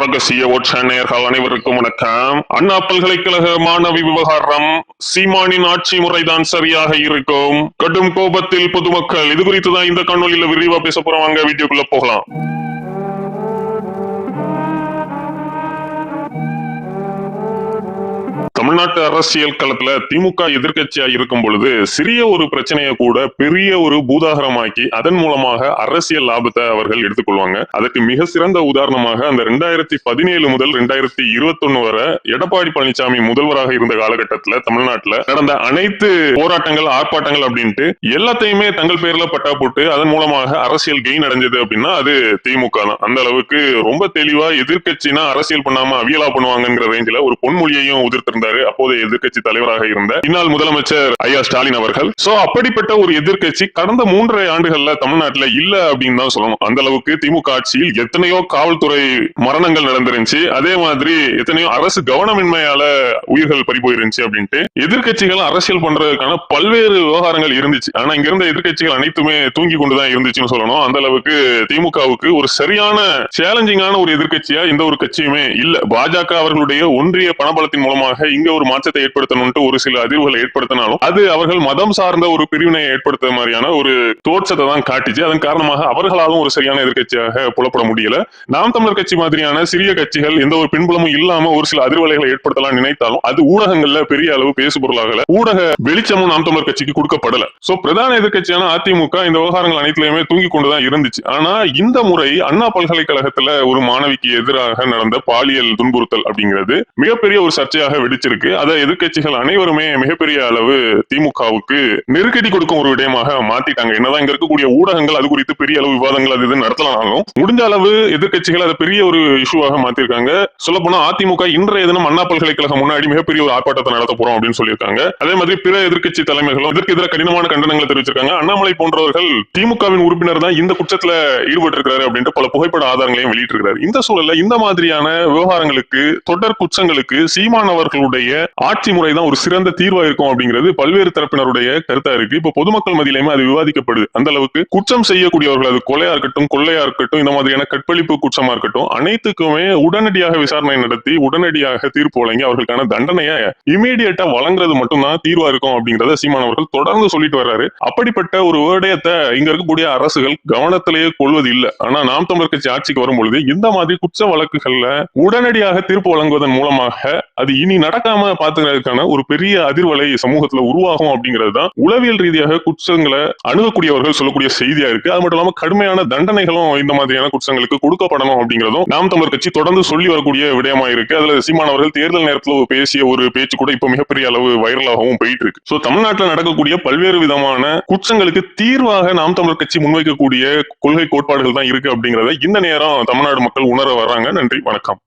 ரகசிய ஒற்ற அனைவருக்கும் வணக்கம். அண்ணா பல்கலைக்கழக மாணவி விவகாரம் சீமானின் ஆட்சி முறைதான் சரியாக இருக்கும். கடும் கோபத்தில் பொதுமக்கள் இது குறித்து தான் இந்த கண்ணொலியில விரிவா பேச போறவங்க வீடியோக்குள்ள போகலாம். தமிழ்நாட்டு அரசியல் களத்துல திமுக எதிர்க்கட்சியா இருக்கும் பொழுது சிறிய ஒரு பிரச்சனையை கூட பெரிய ஒரு பூதாகரமாக்கி அதன் மூலமாக அரசியல் லாபத்தை அவர்கள் எடுத்துக்கொள்வாங்க. அதற்கு மிக சிறந்த உதாரணமாக அந்த ரெண்டாயிரத்தி பதினேழு முதல் ரெண்டாயிரத்தி இருபத்தொன்னு வரை எடப்பாடி பழனிசாமி முதல்வராக இருந்த காலகட்டத்துல தமிழ்நாட்டுல நடந்த அனைத்து போராட்டங்கள் ஆர்ப்பாட்டங்கள் அப்படின்ட்டு எல்லாத்தையுமே தங்கள் பேர்ல பட்டா போட்டு அதன் மூலமாக அரசியல் கெயின் அடைஞ்சது அப்படின்னா அது திமுக தான். அந்த அளவுக்கு ரொம்ப தெளிவா எதிர்கட்சினா அரசியல் பண்ணாம அவியலா பண்ணுவாங்கங்கிற ரேஞ்சில ஒரு பொன்மொழியையும் உதிர்த்திருந்தாரு அப்போதைய எதிர்கட்சி தலைவராக இருந்த இந்நாள் முதலமைச்சர் ஐயா ஸ்டாலின் அவர்கள். சோ அப்படிப்பட்ட ஒரு எதிர்கட்சி கடந்த மூன்றரை ஆண்டுகள்ல தமிழ்நாட்டுல இல்ல அப்படின்னு தான் சொல்லணும். அந்த அளவுக்கு திமுக ஆட்சியில் எத்தனையோ காவல்துறை மரணங்கள் நடந்திருந்துச்சு. அதே மாதிரி எத்தனையோ அரசு கவனமின்மையால உயிர்கள் பறி போயிருந்துச்சு அப்படின்ட்டு எதிர்கட்சிகள் அரசியல் பண்றதுக்கான பல்வேறு விவகாரங்கள் இருந்துச்சு. ஆனா இங்க இருந்த எதிர்கட்சிகள் அனைத்துமே தூங்கி கொண்டுதான் இருந்துச்சுன்னு சொல்லணும். அந்த அளவுக்கு திமுகவுக்கு ஒரு சரியான சேலஞ்சிங்கான ஒரு எதிர்கட்சியா எந்த ஒரு கட்சியுமே இல்ல. பாஜக அவர்களுடைய ஒன்றிய பணபலத்தின் மூலமாக இங்க ஒரு மாற்றத்தை ஏற்படுத்தணும்ட்டு ஒரு சில அதிர்வுகளை ஏற்படுத்தினாலும் அது அவர்கள் மதம் சார்ந்த ஒரு பிரிவினை ஏற்படுத்த மாதிரியான ஒரு தோற்றத்தை தான் காட்டிச்சு. அதன் காரணமாக அவர்களாலும் ஒரு சரியான எதிர்கட்சியாக புலப்பட முடியல. நாம் தமிழர் கட்சி மாதிரியான சிறிய கட்சிகள் எந்த ஒரு பின்புலமும் இல்லாம ஒரு சில அதிர்வலைகளை ஏற்படுத்தலாம் நினைத்தாலும் அது ஊடகங்கள்ல பெரிய அளவு பேசுபொருளாகல ஊடக வெளிச்சமும் நாம் தமிழர் கட்சிக்கு கொடுக்கப்படல. சோ பிரதான எதிர்கட்சியான அதிமுக இந்த விவகாரங்கள் அனைத்திலுமே தூங்கி கொண்டுதான் இருந்துச்சு. ஆனா இந்த முறை அண்ணா பல்கலைக்கழகத்துல ஒரு மாணவிக்கு எதிராக நடந்த பாலியல் துன்புறுத்தல் அப்படிங்கிறது மிகப்பெரிய ஒரு சர்ச்சையாக வெடிச்சிருக்கு. அதை எதிர்க்கட்சிகள் அனைவருமே மிகப்பெரிய அளவு திமுகவுக்கு நெருக்கடி கொடுக்கும் ஒரு விடயமாக மாத்திட்டாங்க. என்னதான் இங்க இருக்கக்கூடிய ஊடகங்கள் அது குறித்து பெரிய அளவு விவாதங்கள் அது இது நடத்தலாம்னாலும் முடிஞ்ச அளவு எதிர்க்கட்சிகள் அதை பெரிய ஒரு இஷ்யூவாக மாத்திருக்காங்க. சொல்ல போனா அதிமுக இன்றைய தினம் அண்ணா பல்கலைக்கழகம் முன்னாடி மிகப்பெரிய ஒரு ஆர்ப்பாட்டத்தை நடத்த போறோம் அப்படின்னு சொல்லியிருக்காங்க. அதே மாதிரி பிற எதிர்க்கட்சி தலைமைகளும் இதற்கு எதிராக கடினமான கண்டனங்களை தெரிவிச்சிருக்காங்க. அண்ணாமலை போன்றவர்கள் திமுகவின் உறுப்பினர் தான் இந்த குற்றத்துல ஈடுபட்டு இருக்காரு அப்படின்ட்டு பல புகைப்பட ஆதாரங்களையும் வெளியிட்டிருக்கிறார். இந்த சூழல்ல இந்த மாதிரியான விவகாரங்களுக்கு தொடர் குற்றங்களுக்கு சீமானவர்களுடைய ஆட்சி முறை தான் ஒரு சிறந்த தீர்வா இருக்கும் அப்படிங்கிறது பல்வேறு தரப்பினருடைய கருத்தா இருக்கு. இப்ப பொதுமக்கள் மத்தியிலுமே அது விவாதிக்கப்படுது. அந்த அளவுக்கு குற்றம் செய்யக்கூடியவர்கள் அது கொலையா இருக்கட்டும் கொள்ளையா இருக்கட்டும் இந்த மாதிரியான கற்பழிப்பு குற்றமா இருக்கட்டும் அனைத்துக்குமே உடனடியாக விசாரணை நடத்தி உடனடியாக தீர்ப்பு வழங்கி அவர்களுக்கான தண்டனையை இமீடியட்டா வழங்குறது மட்டும்தான் தீர்வா இருக்கும் அப்படிங்கறத சீமான் அவர்கள் தொடர்ந்து சொல்லிட்டு வர்றாரு. அப்படிப்பட்ட ஒரு விடயத்தை இங்க இருக்கக்கூடிய அரசுகள் கவனத்திலேயே கொள்வது இல்லை ஆனா நாம் தமிழர் கட்சி ஆட்சிக்கு வரும் பொழுது இந்த மாதிரி குற்ற வழக்குகள்ல உடனடியாக தீர்ப்பு வழங்குவதன் மூலமாக அது இனி நடக்காம பாத்துக்கிறதுக்கான ஒரு பெரிய அதிர்வலை சமூகத்துல உருவாகும் அப்படிங்கிறது தான் உளவியல் ரீதியாக குற்றங்களை அணுகக்கூடியவர்கள் சொல்லக்கூடிய செய்தியா இருக்கு. அது மட்டும் இல்லாம கடுமையான தண்டனைகளும் இந்த மாதிரியான குற்றங்களுக்கு கொடுக்கப்படணும் அப்படிங்கிறதும் நாம் தமிழர் கட்சி தொடர்ந்து சொல்லி வரக்கூடிய விடயமா இருக்கு. அதுல சீமானவர்கள் தேர்தல் நேரத்துல பேசிய ஒரு பேச்சு கூட இப்ப மிகப்பெரிய அளவு வைரலாகவும் போயிட்டு இருக்கு. சோ தமிழ்நாட்டில் நடக்கக்கூடிய பல்வேறு விதமான குற்றங்களுக்கு தீர்வாக நாம் தமிழர் கட்சி முன்வைக்கக்கூடிய கொள்கை கோட்பாடுகள் தான் இருக்கு அப்படிங்கறத இந்த நேரம் தமிழ்நாடு மக்கள் உணர வர்றாங்க. நன்றி வணக்கம்.